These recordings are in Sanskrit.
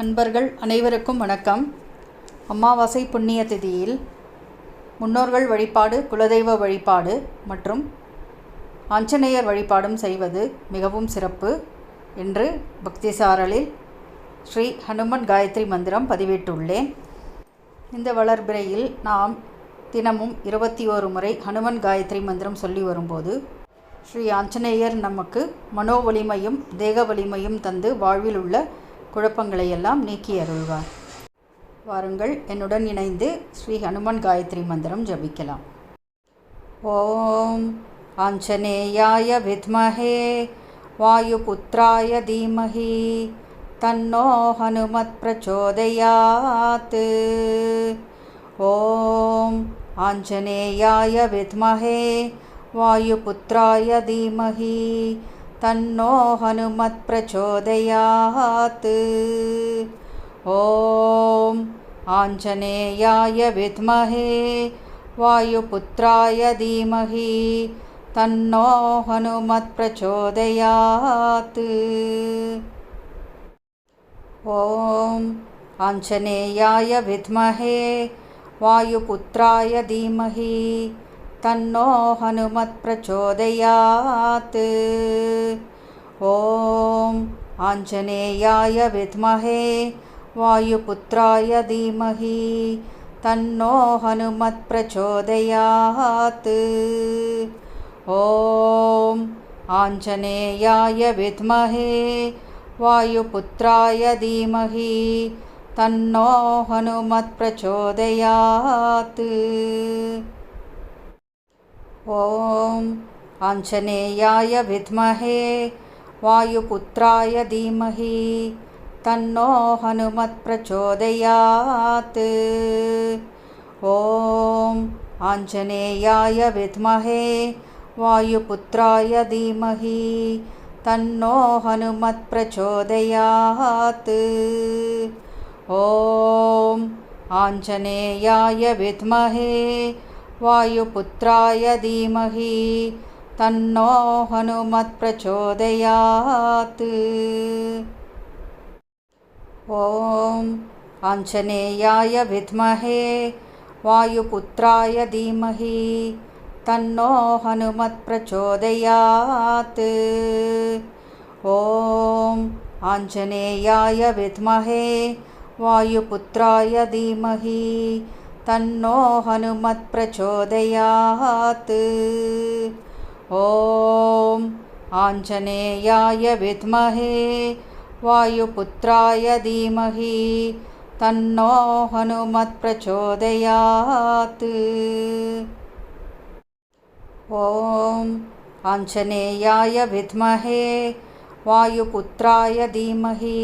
அன்பர்கள் அனைவருக்கும் வணக்கம். அமாவாசை புண்ணிய திதியில் முன்னோர்கள் வழிபாடு குலதெய்வ வழிபாடு மற்றும் ஆஞ்சநேயர் வழிபாடும் செய்வது மிகவும் சிறப்பு என்று பக்திசாரலில் ஸ்ரீ ஹனுமன் காயத்ரி மந்திரம் பதிவிட்டுள்ளேன். இந்த வளர்பிறையில் நாம் தினமும் இருபத்தி ஓரு முறை ஹனுமன் காயத்ரி மந்திரம் சொல்லி வரும்போது ஸ்ரீ ஆஞ்சநேயர் நமக்கு மனோ வலிமையும் தேக வலிமையும் தந்து வாழ்வில் உள்ள குழப்பங்களையெல்லாம் நீக்கி அருள்வார் வாருங்கள் என்னுடன் இணைந்து ஸ்ரீ ஹனுமன் காயத்ரி மந்திரம் ஜபிக்கலாம் ஓம் ஆஞ்சநேயாய வித்மஹே வாயுபுத்ராய தீமஹி தன்னோ ஹனுமத் பிரச்சோதயாத் ஓம் ஆஞ்சநேயாய வித்மஹே वायुपुत्राय धीमहि तन्नो हनुमत् प्रचोदयात्। ॐ आञ्जनेयाय विद्महे वायुपुत्राय धीमहि तन्नो हनुमत् प्रचोदयात्। ॐ आञ्जनेयाय विद्महे वायुपुत्राय धीमहि तन्नो हनुमत् प्रचोदयात्। ॐ आञ्जनेयाय विद्महे वायुपुत्राय धीमहि तन्नो हनुमत् प्रचोदयात्। ॐ आञ्जनेयाय विद्महे वायुपुत्राय धीमहि तन्नो हनुमत् प्रचोदयात् ॐ आञ्जनेयाय विद्महे वायुपुत्राय धीमहि तन्नो हनुमत् प्रचोदयात्। ॐ आञ्जनेयाय विद्महे वायुपुत्राय धीमहि तन्नो हनुमत् प्रचोदयात्। ॐ आञ्जनेयाय विद्महे वायुपुत्राय धीमहि तन्नो हनुमत् प्रचोदयात् ॐ आञ्जनेयाय विद्महे वायुपुत्राय धीमहि तन्नो हनुमत् प्रचोदयात् ॐ आञ्जनेयाय विद्महे वायुपुत्राय धीमहि तन्नो हनुमत् प्रचोदयात् ॐ आञ्जनेयाय विद्महे वायुपुत्राय धीमहि तन्नो हनुमत् प्रचोदयात् ॐ आञ्जनेयाय विद्महे वायुपुत्राय धीमहि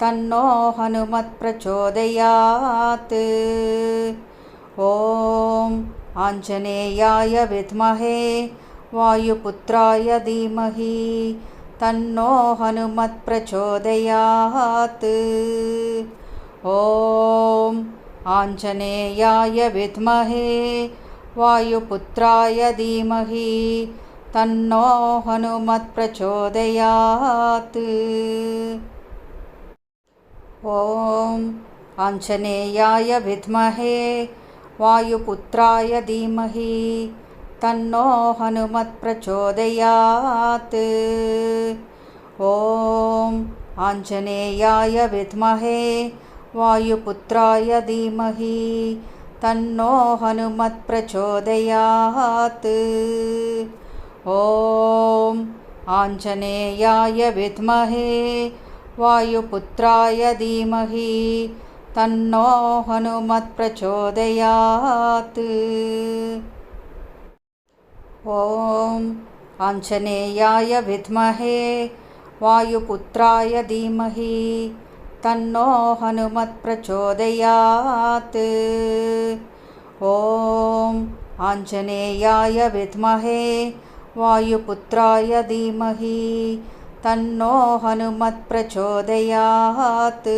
तन्नो हनुमत् प्रचोदयात्। ॐ आञ्जनेयाय विद्महे वायुपुत्राय धीमहि तन्नो हनुमत् प्रचोदयात्। ॐ आञ्जनेयाय विद्महे वायुपुत्राय धीमहि तन्नो हनुमत् प्रचोदयात् ॐ आञ्जनेयाय विद्महे वायुपुत्राय धीमहि तन्नो हनुमत् प्रचोदयात् ॐ आञ्जनेयाय विद्महे वायुपुत्राय धीमहि तन्नो हनुमत् प्रचोदयात् ॐ आञ्जनेयाय विद्महे वायुपुत्राय धीमहि तन्नो हनुमत् प्रचोदयात् ॐ आञ्जनेयाय विद्महे वायुपुत्राय धीमहि तन्नो हनुमत् प्रचोदयात् ॐ आञ्जनेयाय विद्महे वायुपुत्राय धीमहि तन्नो हनुमत् प्रचोदयात्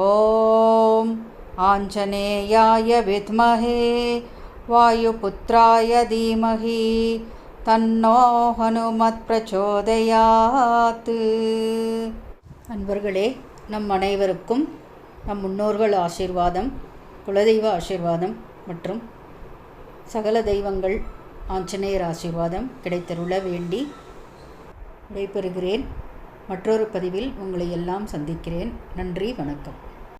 ॐ आञ्जनेयाय विद्महे वायुपुत्राय धीमहि தன்னோ ஹனுமத் பிரச்சோதயாத் அன்பர்களே நம் அனைவருக்கும் நம் முன்னோர்கள் ஆசீர்வாதம் குலதெய்வ ஆசீர்வாதம் மற்றும் சகல தெய்வங்கள் ஆஞ்சநேயர் ஆசீர்வாதம் கிடைத்தருள வேண்டி விடைபெறுகிறேன். மற்றொரு பதிவில் உங்களை எல்லாம் சந்திக்கிறேன். நன்றி வணக்கம்.